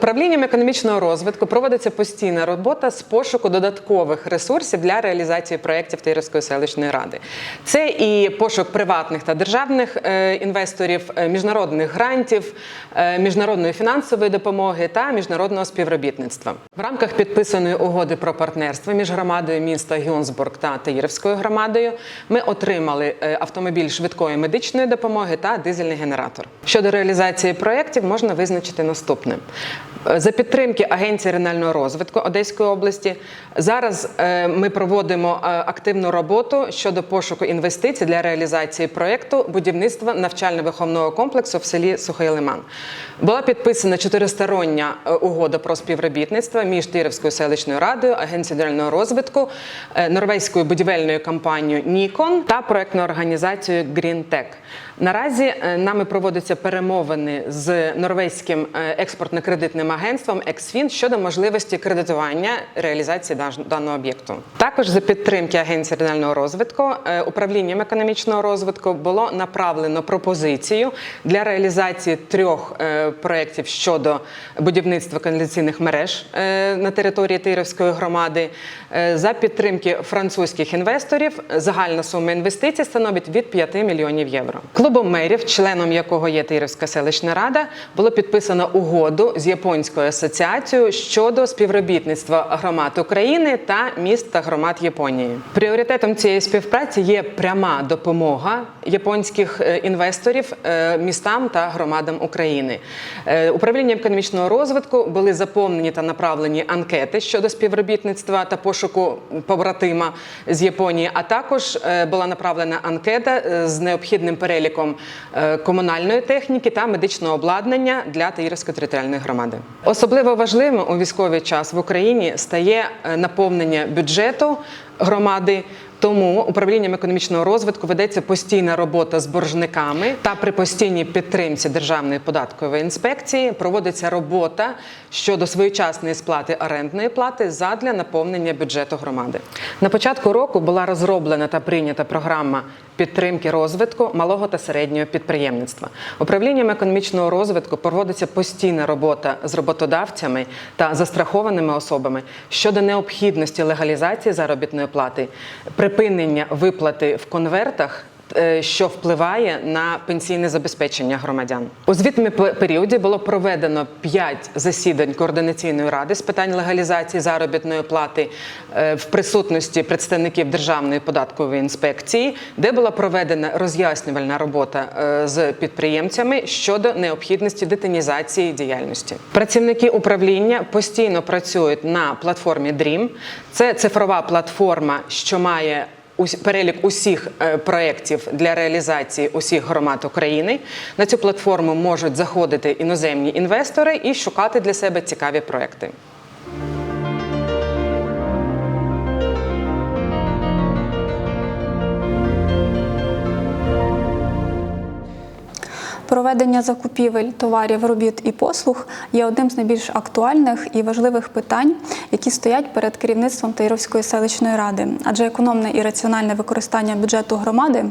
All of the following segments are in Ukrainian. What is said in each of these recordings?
Управлінням економічного розвитку проводиться постійна робота з пошуку додаткових ресурсів для реалізації проєктів Тирівської селищної ради. Це і пошук приватних та державних е, інвесторів, е, міжнародних грантів, е, міжнародної фінансової допомоги та міжнародного співробітництва. В рамках підписаної угоди про партнерство між громадою міста Гюнсбург та Таїрівською громадою ми отримали автомобіль швидкої медичної допомоги та дизельний генератор. Щодо реалізації проєктів можна визначити наступне. Е, За підтримки Агенції регіонального розвитку Одеської області зараз е, ми проводимо е, активну роботу щодо пошуку інвестицій для реалізації проєкту будівництва навчально-виховного комплексу в селі Сухий Лиман. Була підписана чотиристороння угода про співробітництво між Тирівською селищною радою, Агенцією регіонального розвитку, норвезькою будівельною компанією Нікон та проєктною організацією GreenTech. Наразі нами проводяться перемовини з норвезьким е, експортно-кредитним агентством Ексфін щодо можливості кредитування реалізації даного об'єкту. Також за підтримки Агенції регіонального розвитку е, управлінням економічного розвитку було направлено пропозицію для реалізації трьох е, проєктів щодо будівництва каналізаційних мереж е, на території Тирівської громади. За підтримки французьких інвесторів загальна сума інвестицій становить від 5 мільйонів євро. Клубом мерів, членом якого є Тирівська селищна рада, було підписано угоду з японською асоціацією щодо співробітництва громад України та міст та громад Японії. Пріоритетом цієї співпраці є пряма допомога японських е, інвесторів е, містам та громадам України. Е, Управлінням економічного розвитку були заповнені та направлені анкети щодо співробітництва та пошуку побратима з Японії. А також була направлена анкета з необхідним переліком комунальної техніки та медичного обладнання для Таїрської територіальної громади. Особливо важливим у військовий час в Україні стає е, наповнення бюджету громади. Тому управлінням економічного розвитку ведеться постійна робота з боржниками та при постійній підтримці Державної податкової інспекції проводиться робота щодо своєчасної сплати орендної плати задля наповнення бюджету громади. На початку року була розроблена та прийнята програма підтримки розвитку малого та середнього підприємництва. Управлінням економічного розвитку проводиться постійна робота з роботодавцями та застрахованими особами щодо необхідності легалізації заробітної плати, припинення виплати в конвертах. Е, Що впливає на пенсійне забезпечення громадян у звітному періоді було проведено п'ять засідань координаційної ради з питань легалізації заробітної плати е, в присутності представників Державної податкової інспекції, де була проведена роз'яснювальна робота е, з підприємцями щодо необхідності детинізації діяльності. Працівники управління постійно працюють на платформі DREAM. Це цифрова платформа, що має перелік усіх е, проєктів для реалізації усіх громад України. На цю платформу можуть заходити іноземні інвестори і шукати для себе цікаві проекти. Проведення закупівель товарів, робіт і послуг є одним з найбільш актуальних і важливих питань, які стоять перед керівництвом Таїровської селищної ради, адже економне і раціональне використання бюджету громади.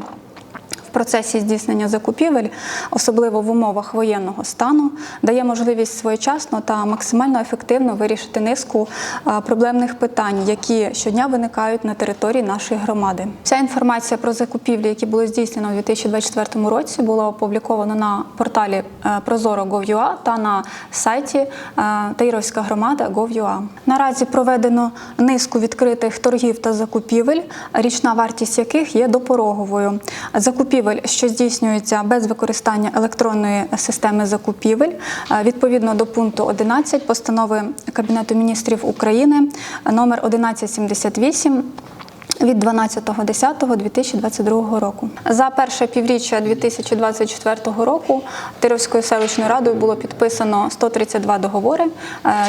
Процесі здійснення закупівель, особливо в умовах воєнного стану, дає можливість своєчасно та максимально ефективно вирішити низку проблемних питань, які щодня виникають на території нашої громади. Вся інформація про закупівлі, які були здійснені у 2024 році, була опублікована на порталі е, Prozoro.gov.ua та на сайті е, Таїровська громада Gov.ua. Наразі проведено низку відкритих торгів та закупівель, річна вартість яких є допороговою. Закупівель, що здійснюються без використання електронної системи закупівель, е, відповідно до пункту 11 постанови Кабінету міністрів України номер 1178 від 12.10.2022 року. За перше півріччя 2024 року Тировською селищною радою було підписано 132 договори, е,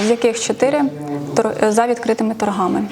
з яких 4 за відкритими торгами.